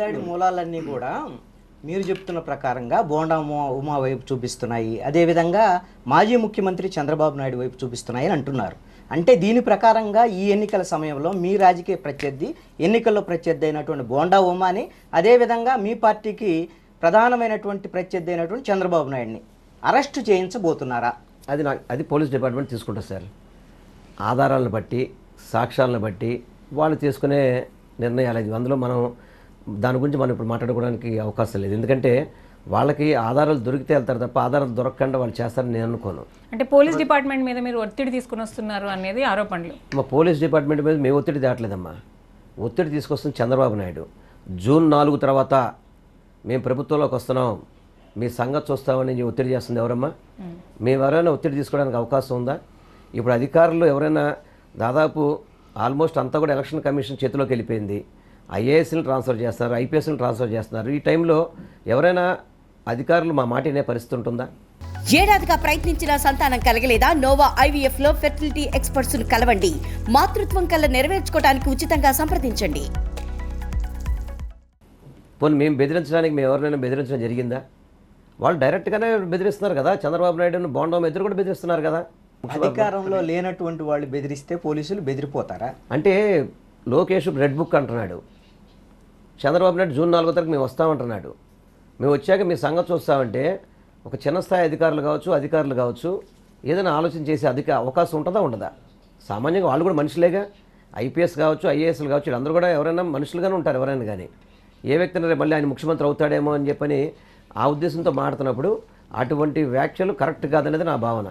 దాడి మూలాలన్నీ కూడా మీరు చెప్తున్న ప్రకారంగా బోండా ఉమా ఉమా వైపు చూపిస్తున్నాయి. అదేవిధంగా మాజీ ముఖ్యమంత్రి చంద్రబాబు నాయుడు వైపు చూపిస్తున్నాయి అని అంటున్నారు. అంటే దీని ప్రకారంగా ఈ ఎన్నికల సమయంలో మీ రాజకీయ ప్రత్యర్థి ఎన్నికల్లో ప్రత్యర్థి అయినటువంటి బోండా ఉమాని అదేవిధంగా మీ పార్టీకి ప్రధానమైనటువంటి ప్రత్యర్థి అయినటువంటి చంద్రబాబు నాయుడిని అరెస్టు చేయించబోతున్నారా? అది అది పోలీస్ డిపార్ట్మెంట్ తీసుకుంటారు సార్. ఆధారాలను బట్టి సాక్ష్యాలను బట్టి వాళ్ళు తీసుకునే నిర్ణయాలు అది అందులో మనం దాని గురించి మనం ఇప్పుడు మాట్లాడుకోవడానికి అవకాశం లేదు. ఎందుకంటే వాళ్ళకి ఆధారాలు దొరికితే వెళ్తారు తప్ప ఆధారాలు దొరకకుండా వాళ్ళు చేస్తారని నేను అనుకోను. అంటే పోలీస్ డిపార్ట్మెంట్ మీద మీరు ఒత్తిడి తీసుకుని వస్తున్నారు అనేది ఆరోపణలు. మా పోలీస్ డిపార్ట్మెంట్ మీద మేము ఒత్తిడి తేవట్లేదమ్మా ఒత్తిడి తీసుకొస్తుంది చంద్రబాబు నాయుడు. జూన్ నాలుగు తర్వాత మేము ప్రభుత్వంలోకి వస్తున్నాం. మీ సంగతి చూస్తామని ఒత్తిడి చేస్తుంది ఎవరమ్మా? మేము ఎవరైనా ఒత్తిడి తీసుకోవడానికి అవకాశం ఉందా? ఇప్పుడు అధికారులు ఎవరైనా దాదాపు ఆల్మోస్ట్ అంతా కూడా ఎలక్షన్ కమిషన్ చేతిలోకి వెళ్ళిపోయింది. ఐఏఎస్ని ట్రాన్స్ఫర్ చేస్తారు ఐపీఎస్ని ట్రాన్స్ఫర్ చేస్తున్నారు. ఈ టైంలో ఎవరైనా అధికారులు మా మాట వినే పరిస్థితి ఉంటుందా? ఏడాదిగా ప్రయత్నించిన సంతానం కలగలేదా? నోవా ఐవీఎఫ్లో ఫెర్టిలిటీ ఎక్స్పర్ట్స్ను కలవండి. మాతృత్వం కల్లా నెరవేర్చుకోవడానికి ఉచితంగా సంప్రదించండి. పోనీ మేము బెదిరించడానికి మేము ఎవరినైనా బెదిరించడం జరిగిందా? వాళ్ళు డైరెక్ట్గానే బెదిరిస్తున్నారు కదా చంద్రబాబు నాయుడును బోండం ఎదురు కూడా బెదిరిస్తున్నారు కదా. అధికారంలో లేనటువంటి వాళ్ళు బెదిరిస్తే పోలీసులు బెదిరిపోతారా? అంటే లోకేష్ రెడ్ బుక్ అంటున్నాడు. చంద్రబాబు నాయుడు జూన్ నాలుగో తారీఖు మేము వస్తామంటున్నాడు. మేము వచ్చాక మీ సంగతి చూస్తామంటే ఒక చిన్న స్థాయి అధికారులు కావచ్చు అధికారులు కావచ్చు ఏదైనా ఆలోచన చేసే అధిక అవకాశం ఉంటుందా ఉండదా? సామాన్యంగా వాళ్ళు కూడా మనుషులేగా. ఐపీఎస్ కావచ్చు ఐఏఎస్లు కావచ్చు వీళ్ళందరూ కూడా ఎవరైనా మనుషులుగానే ఉంటారు ఎవరైనా కానీ. ఏ వ్యక్తిని మళ్ళీ ఆయన ముఖ్యమంత్రి అవుతాడేమో అని చెప్పని ఆ ఉద్దేశంతో మాడుతున్నప్పుడు అటువంటి వ్యాఖ్యలు కరెక్ట్ కాదనేది నా భావన.